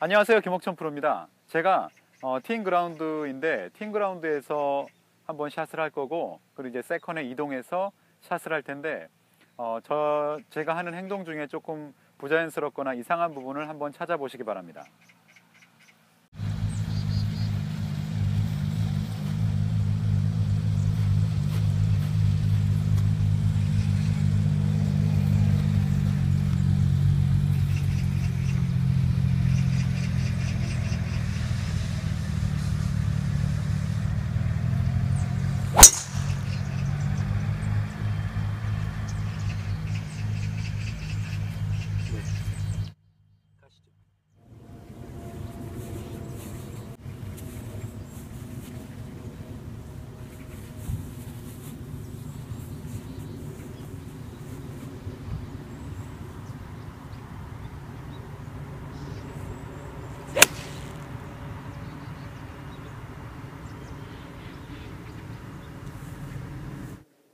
안녕하세요 김옥천 프로입니다. 제가 어, 팀그라운드인데 팀그라운드에서 한번 샷을 할 거고 그리고 이제 세컨에 이동해서 샷을 할 텐데 어, 저 제가 하는 행동 중에 조금 부자연스럽거나 이상한 부분을 한번 찾아보시기 바랍니다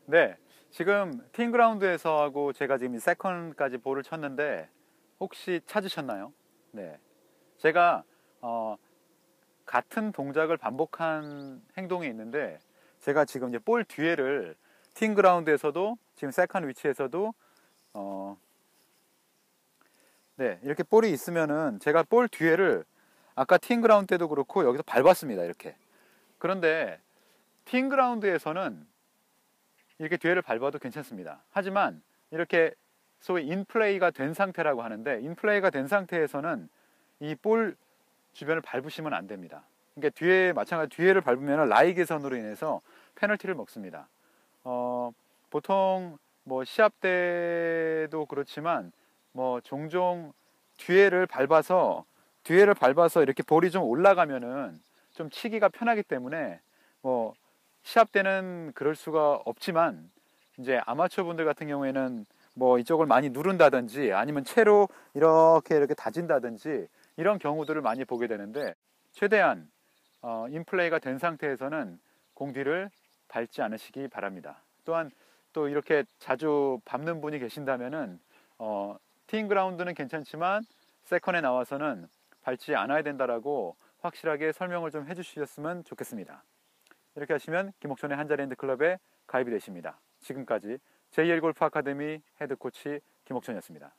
네, 지금 팀그라운드에서 하고 제가 지금 이 세컨까지 볼을 쳤는데 혹시 찾으셨나요? 네, 제가 어, 같은 동작을 반복한 행동이 있는데 제가 지금 이제 볼 뒤에를 팀그라운드에서도 지금 세컨 위치에서도 어, 네. 이렇게 볼이 있으면은 제가 볼 뒤에를 아까 팀그라운드 때도 그렇고 여기서 밟았습니다 이렇게. 그런데 팀그라운드에서는 이렇게 뒤에를 밟아도 괜찮습니다. 하지만 이렇게 소위 인플레이가 된 상태라고 하는데 인플레이가 된 상태에서는 이 볼 주변을 밟으시면 안 됩니다. 그러니까 뒤에 마찬가지 뒤에를 밟으면 라이 개선으로 인해서 페널티를 먹습니다. 어, 보통 뭐 시합 때도 그렇지만 뭐 종종 뒤에를 밟아서 뒤에를 밟아서 이렇게 볼이 좀 올라가면은 좀 치기가 편하기 때문에 뭐 시합 때는 그럴 수가 없지만 이제 아마추어 분들 같은 경우에는 뭐 이쪽을 많이 누른다든지 아니면 채로 이렇게 이렇게 다진다든지 이런 경우들을 많이 보게 되는데 최대한 어, 인플레이가 된 상태에서는 공 뒤를 밟지 않으시기 바랍니다. 또한 또 이렇게 자주 밟는 분이 계신다면은 어, 팀 그라운드는 괜찮지만 세컨에 나와서는 밟지 않아야 된다라고 확실하게 설명을 좀 해주셨으면 좋겠습니다. 이렇게 하시면 김옥천의 한자리핸드 클럽에 가입이 되십니다. 지금까지 JL 골프 아카데미 헤드 코치 김옥천이었습니다.